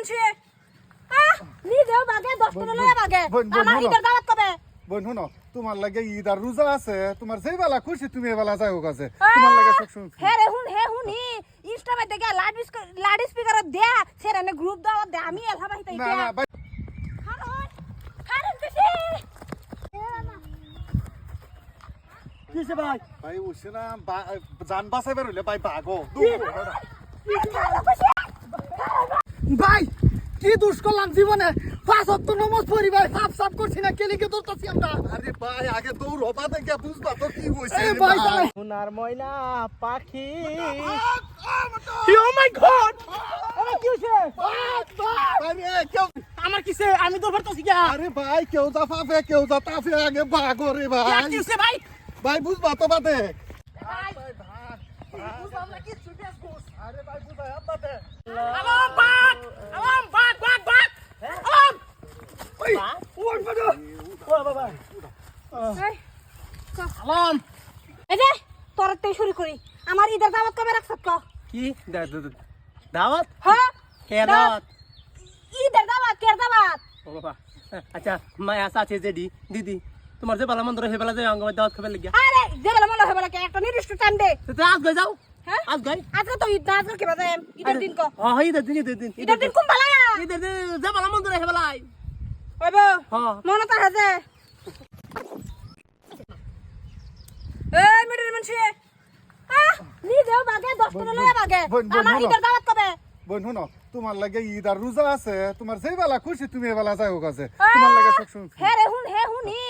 মানুষে নিজেও বাগে দশ করে লয়ে বাগে বোন, বোন, আমার ঈদের দাওয়াত কবে বোন শুনো তোমার লাগে ঈদ আর রোজা আছে তোমার যেই বেলা খুশি তুমি এবেলা যাই হোক আছে তোমার লাগে সবসময় free। হে রে হুন হে হুনি ইনস্টামে দেখে লাউড লাউড স্পিকার দে সেরানে গ্রুপ দাওয়াত দে আমি এলহা না না ভাই কিসে ভাই ভাই উঠছে না যান বাসাই হইলে ভাই বাগো ভাই কি দুষ করলাম জীবনে? পাঁচ অত্ত নমজ পড়ি ভাই সাফ সাফ করছি না কেলিকে দৌড়তাছি আমরা। আরে ভাই আগে দৌড় হবা দেখে বুঝবা তো কি হইছে ভাই ভাই। সোনার ময়না পাখি। Oh my god! আমার কি হইছে? আরে কেউ আমার কিসে আমি পারতাছি কি আরে ভাই কেউ যা পাবে কেউ যা তাফে আগে বাগো রে ভাই কি হইছে ভাই? ভাই বুঝবা তো বাদে। আলাম বাক আলাম বাক বাক বাক আলাম ওই ওই বাবা ও বাবা এই, যে তোর তে শুরু করি। আমার ঈদের দাওয়াত কবে রাখছত ক? কি? দাওয়াত? হ্যাঁ কে দাওয়াত? ঈদের দাওয়াত কে দাওয়াত? ও বাবা। আচ্ছা মায়া আছে যে দি দিদি। তোমার যে বালা মন্দির হেবেলা যে অঙ্গ দাওয়াত খাবে লাগিয়া? আরে যেবেলা মনে হবে লাগে একটা নির্দিষ্ট টাইম দে। তো আজ গই যাও। হ্যাঁ? আজ গই আজকে তো ঈদ না আজকে কি বাজে ঈদের দিন ক? হই ঈদের দিন ঈদের দিন ঈদের দিন কোন বালা? ঈদের দিন যে বালা মন্দির হ্যাঁ মনে তো হাজে মিডির মানুষে। নিজেও বাগে দশ করে লয়ে বাগে। আমার শোনো। ঈদের দাওয়াত কবে? বোন শুনো তোমার লাগে ঈদ আর রোজা আছে তোমার যেই বেলা খুশি তুমি এবেলা যাই হোক আছে। তোমার লাগে সবসময় free। হে রে হুন হে হুনি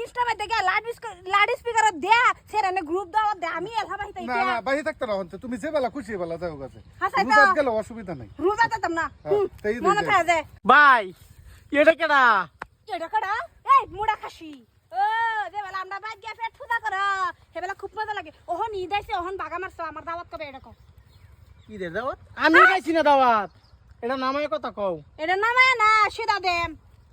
ইনস্টামে দেখে লাউড লাউড স্পিকার দে সেরানে গ্রুপ দাওয়াত দে আমি এলহা বাহিতে না না বাইরে থাকতে না হচ্ছে তুমি যে বেলা খুশি এবেলা যাই হোক আছে। হাসাই তো। গেলে অসুবিধা নাই। রোজা দিতাম না। হ্যাঁ, মনে। থাকে যে ভাই এটা কেডা? এটা কাটা এই মুড়া খাসি। ও আমরা বাইক গিয়ে পেট ফুদা কর হেবেলা খুব মজা লাগে। ওহন ঈদ আইছে ওহন বাগা মারছে আমার দাওয়াত কবে এটা কও? ঈদের দাওয়াত? আমি খাইছি না দাওয়াত। এটা নামে কথা কও। এটা নামে না সিধা দেম।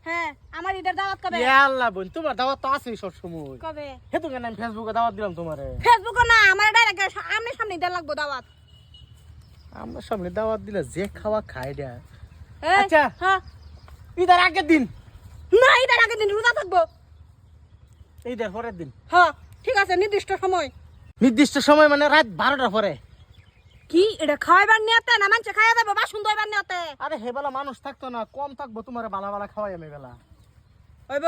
হ্যাঁ আমার ঈদের দাওয়াত কবে? ইয়া আল্লাহ বোন তোমার দাওয়াত তো আছে সব সময় কবে হেতু কেন আমি ফেসবুকে দাওয়াত দিলাম তোমারে। ফেসবুকে না আমার ডাইরেক্ট আমনে সামনে ঈদের লাগবো দাওয়াত। আমরা সামনে দাওয়াত দিলে যে খাওয়া খাই আচ্ছা। হ্যাঁ। ঈদের আগের দিন। না ঈদের আগের দিন ঈদের পরের দিন। হ্যাঁ ঠিক আছে নির্দিষ্ট সময়। নির্দিষ্ট সময় মানে রাত বারোটার পরে। কি? এটা খাওয়াইবার নিয়তে না মানছে খাইয়া যাবে বা সুন্দর হইবার নিয়তে? আরে হেবেলা মানুষ থাকতো না কম থাকব তোমার বালা বালা খাওয়াই আমি বেলা। ওইব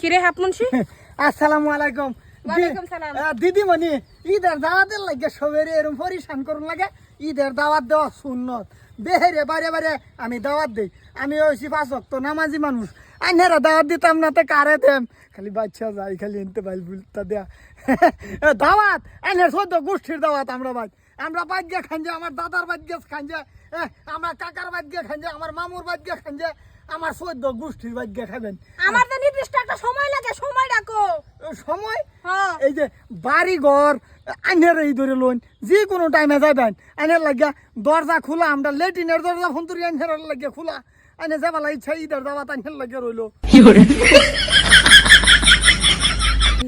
কি রে হাপ মুন্সি? আসসালামু আলাইকুম। ওয়ালাইকুম সালাম। দিদি মনি ঈদের দাওয়াতের লাগে সবের এরম পরিশান করুন লাগে। ঈদের দাওয়াত দেওয়া সুন্নত। বেহেরে বারে বারে আমি দাওয়াত দেই। আমি হইছি পাঁচ ভক্ত নামাজি মানুষ। আইনারা দাওয়াত দিতাম না তো কারে দেম? খালি বাচ্চা যাই খালি এনতে ভাই বুলতা দেয়া। দাওয়াত! আইনের সদ্য গোষ্ঠীর দাওয়াত আমরা ভাই। আমরা বাদ্য খান যে আমার দাদার বাদ্য খান যে আমার কাকার বাদ্য খান যে আমার মামুর বাদ্য খান যে আমার সদ্য গোষ্ঠীর বাদ্য খাবেন আমার তো নির্দিষ্ট একটা সময় লাগে সময় ডাকো। সময়? হ্যাঁ। এই যে বাড়ি ঘর আইনের এই ধরে লোন যে কোনো টাইমে যাবেন আইনের লাগিয়া দরজা খোলা আমরা লেটিনের দরজা ফন্তরি আইনের লাগিয়া খোলা। আইনে যাবা ইচ্ছা ঈদের দাওয়াত আইনের লাগিয়া রইল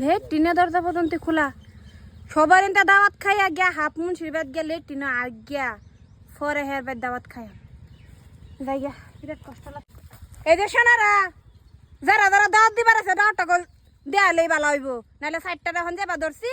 লেট টিনে দরজা পর্যন্ত খোলা। সবার এনতা দাওয়াত খাইয়া গিয়া হাফ মুন্সির বাদ গিয়া লেট টিনে আর গিয়া ফরে হের বাদ দাওয়াত খাইয়া। যাই গিয়া, বিরাট কষ্ট লাগে এই যে সোনারা, যারা যারা দাওয়াত দিবার আছে দাওয়াতটা গল দেয়া লই ভালো হইব। নাহলে সাইডটা এখন যাবা ধরছি।